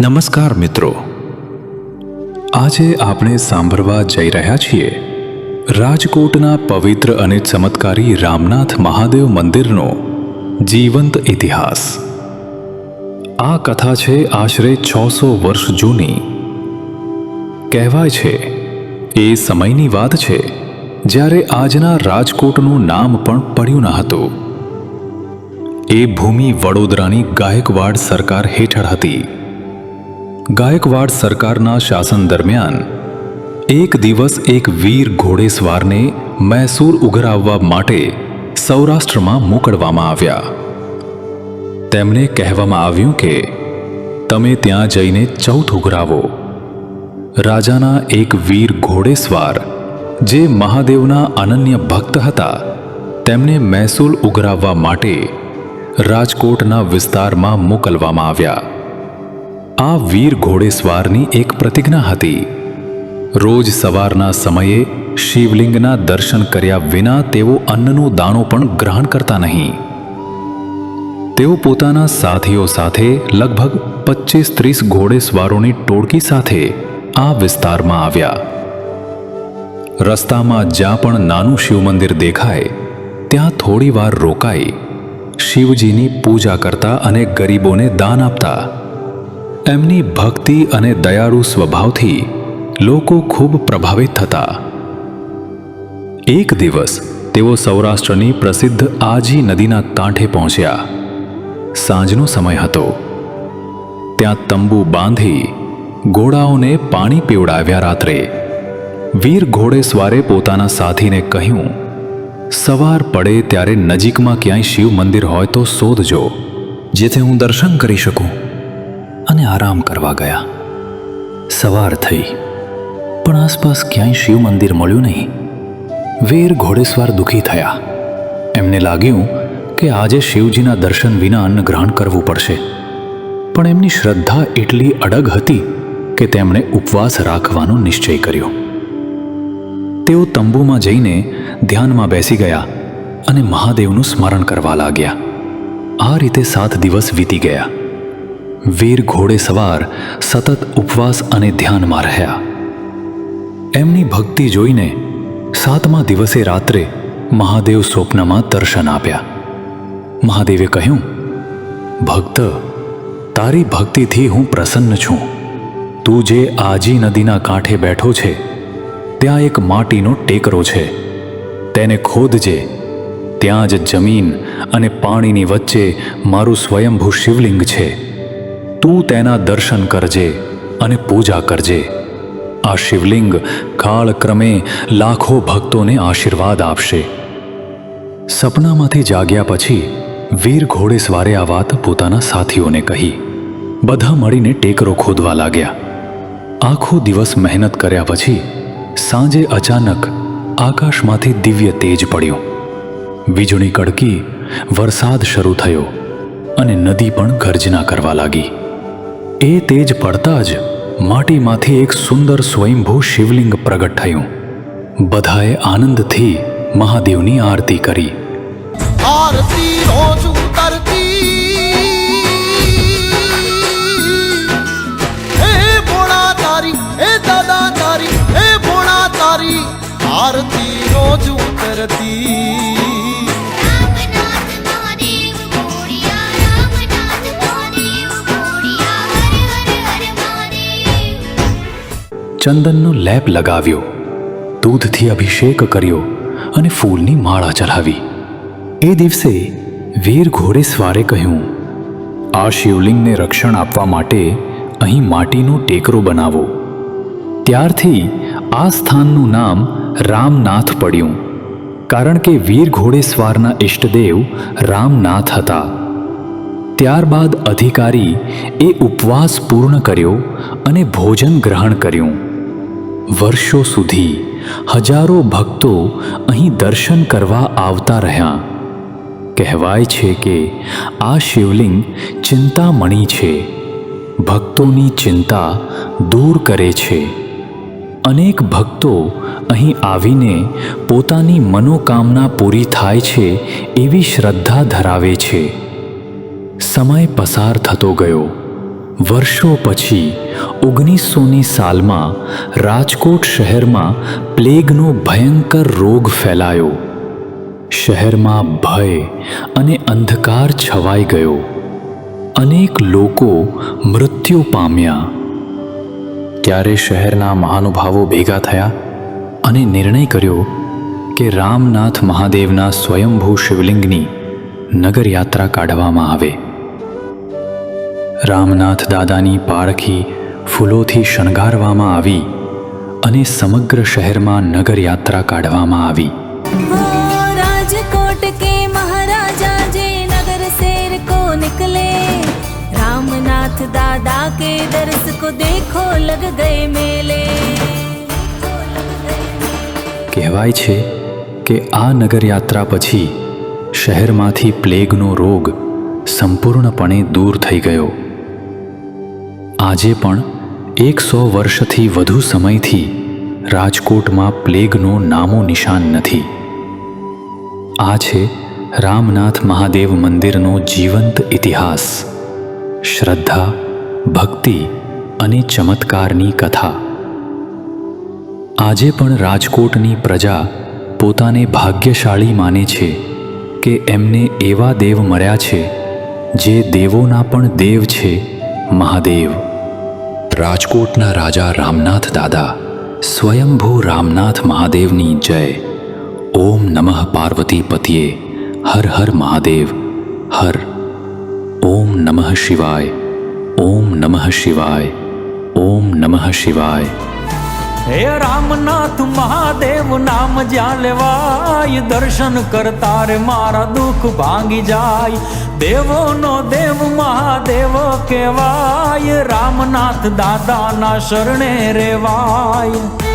નમસ્કાર મિત્રો. આજે આપણે સાંભળવા જઈ રહ્યા છીએ રાજકોટના પવિત્ર અને ચમત્કારી રામનાથ મહાદેવ મંદિરનો જીવંત ઇતિહાસ. આ કથા છે આશરે છસો વર્ષ જૂની. કહેવાય છે, એ સમયની વાત છે જ્યારે આજના રાજકોટનું નામ પણ પડ્યું ન હતું. એ ભૂમિ વડોદરાની ગાયકવાડ સરકાર હેઠળ હતી. ગાયકવાડ સરકારના શાસન દરમિયાન એક દિવસ એક વીર ઘોડેસવારને મૈસૂર ઉઘરાવવા માટે સૌરાષ્ટ્રમાં મોકલવામાં આવ્યા. તેમને કહેવામાં આવ્યું કે, તમે ત્યાં જઈને ચૌથ ઉઘરાવો. રાજાના એક વીર ઘોડેસવાર, જે મહાદેવના અનન્ય ભક્ત હતા, તેમને મહેસૂલ ઉઘરાવવા માટે રાજકોટના વિસ્તારમાં મોકલવામાં આવ્યા. આ વીર ઘોડેસવારની એક પ્રતિજ્ઞા હતી. રોજ સવારના સમયે શિવલિંગના દર્શન કર્યા વિના તેઓ અન્નનો દાણો પણ ગ્રહણ કરતા નહીં. તેઓ પોતાના સાથીઓ સાથે લગભગ પચીસ ત્રીસ ઘોડેસવારોની ટોળકી સાથે આ વિસ્તારમાં આવ્યા. રસ્તામાં જ્યાં પણ નાનું શિવ મંદિર દેખાય, ત્યાં થોડી વાર રોકાઈ, શિવજીની પૂજા કરતા અને ગરીબોને દાન આપતા એમની ભક્તિ અને દયાળુ સ્વભાવથી લોકો ખૂબ પ્રભાવિત થતા. એક દિવસ તેઓ સૌરાષ્ટ્રની પ્રસિદ્ધ આજી નદીના કાંઠે પહોંચ્યા. સાંજનો સમય હતો. ત્યાં તંબુ બાંધી ઘોડાઓને પાણી પીવડાવ્યા રાત્રે. વીર ઘોડેસ્વારે પોતાના સાથીને કહ્યું, સવાર પડે ત્યારે નજીકમાં ક્યાંય શિવ મંદિર હોય તો શોધજો, જેથી હું દર્શન કરી શકું. આરામ કરવા ગયા. સવાર થઈ. પણ આસપાસ ક્યાંય શિવ મંદિર મળ્યું નહીં. વેર ઘોડેસવાર દુઃખી થયા. એમને લાગ્યું કે આજે શિવજીના દર્શન વિના અન્ન ગ્રહણ કરવું પડશે. પણ એમની શ્રદ્ધા એટલી અડગ હતી કે તેમણે ઉપવાસ રાખવાનો નિશ્ચય કર્યો. તેઓ તંબુમાં જઈને ધ્યાનમાં બેસી ગયા અને મહાદેવનું સ્મરણ કરવા લાગ્યા. આ રીતે સાત દિવસ વીતી ગયા. વીર ઘોડે સવાર સતત ઉપવાસ અને ધ્યાનમાં રહ્યા. એમની ભક્તિ જોઈને સાતમા દિવસે રાત્રે મહાદેવ સ્વપ્નમાં દર્શન આપ્યા. મહાદેવે કહ્યું, ભક્ત, તારી ભક્તિથી હું પ્રસન્ન છું. તું જે આજી નદીના કાંઠે બેઠો છે, ત્યાં એક માટીનો ટેકરો છે. તેને ખોદજે. ત્યાં જ જમીન અને પાણીની વચ્ચે મારું સ્વયંભૂ શિવલિંગ છે. તું તેના દર્શન કરજે અને પૂજા કરજે. આ શિવલિંગ કાળક્રમે લાખો ભક્તોને આશીર્વાદ આપશે. સપનામાંથી જાગ્યા પછી વીર ઘોડેસવારે આ વાત પોતાના સાથીઓને કહી. બધા મળીને ટેકરો ખોદવા લાગ્યા. આખો દિવસ મહેનત કર્યા પછી સાંજે અચાનક આકાશમાંથી દિવ્ય તેજ પડ્યો. વીજળી કડકી વરસાદ શરૂ થયો અને નદી પણ ગર્જના કરવા લાગી. એ તેજ પડતા જ માટીમાંથી એક સુંદર સ્વયંભૂ શિવલિંગ પ્રગટ થયું. બધાએ આનંદથી મહાદેવની આરતી કરી. આરતી, રોજ ઉતરતી. હે ભોળા તારી હે દાદા તારી હે ભોળા તારી આરતી, રોજ ઉતરતી. ચંદનનો લેપ લગાવ્યો, દૂધથી અભિષેક કર્યો અને ફૂલની માળા ચઢાવી. એ દિવસે વીર ઘોડેસ્વારે કહ્યું, આ શિવલિંગને રક્ષણ આપવા માટે અહીં માટીનો ટેકરો બનાવો. ત્યારથી આ સ્થાનનું નામ રામનાથ પડ્યું, કારણ કે વીર ઘોડેસ્વારના ઇષ્ટદેવ રામનાથ હતા. ત્યારબાદ અધિકારી એ ઉપવાસ પૂર્ણ કર્યો અને ભોજન ગ્રહણ કર્યું. વર્ષો સુધી હજારો ભક્તો અહીં દર્શન કરવા આવતા રહ્યા. કહેવાય છે કે આ શિવલિંગ ચિંતામણી છે. ભક્તોની ચિંતા દૂર કરે છે. અનેક ભક્તો અહીં આવીને પોતાની મનોકામના પૂરી થાય છે એવી શ્રદ્ધા ધરાવે છે. સમય પસાર થતો ગયો. વર્ષો પછી, ઓગણીસોની સાલમાં, રાજકોટ શહેરમાં પ્લેગનો ભયંકર રોગ ફેલાયો. શહેરમાં ભય અને અંધકાર છવાઈ ગયો. અનેક લોકો મૃત્યુ પામ્યા. ત્યારે શહેરના મહાનુભાવો ભેગા થયા અને નિર્ણય કર્યો કે રામનાથ મહાદેવના સ્વયંભૂ શિવલિંગની નગરયાત્રા કાઢવામાં આવે. રામનાથ દાદાની પારખી ફૂલોથી શણગારવામાં આવી અને સમગ્ર શહેરમાં નગરયાત્રા કાઢવામાં આવી. રાજકોટ કે મહારાજા જે નગર કો નિકલે રામનાથ દાદા કે દર્શ દેખો લગ ગયે મેલે. કહેવાય છે કે આ નગરયાત્રા પછી શહેરમાંથી પ્લેગનો રોગ સંપૂર્ણપણે દૂર થઈ ગયો. આજે પણ એકસો વર્ષથી વધુ સમયથી રાજકોટમાં પ્લેગનો નામો નિશાન નથી. આ છે રામનાથ મહાદેવ મંદિરનો જીવંત ઇતિહાસ. શ્રદ્ધા, ભક્તિ અને ચમત્કારની કથા. આજે પણ રાજકોટની પ્રજા પોતાને ભાગ્યશાળી માને છે કે એમને એવા દેવ મળ્યા છે જે દેવોના પણ દેવ છે મહાદેવ. રાજકોટના રાજા રામનાથ દાદા, સ્વયંભૂ રામનાથ મહાદેવની જય. ઓમ નમઃ પાર્વતી પતિએ, હર હર મહાદેવ, હર. ઓમ નમઃ શિવાય, ઓમ નમઃ શિવાય, ઓમ નમઃ શિવાય. હે રામનાથ મહાદેવ નામ જ્યાં લેવાય, દર્શન કરતા રે મારા દુઃખ ભાંગી જાય. દેવોનો દેવ મહાદેવ કહેવાય, રામનાથ દાદાના શરણે રેવાય.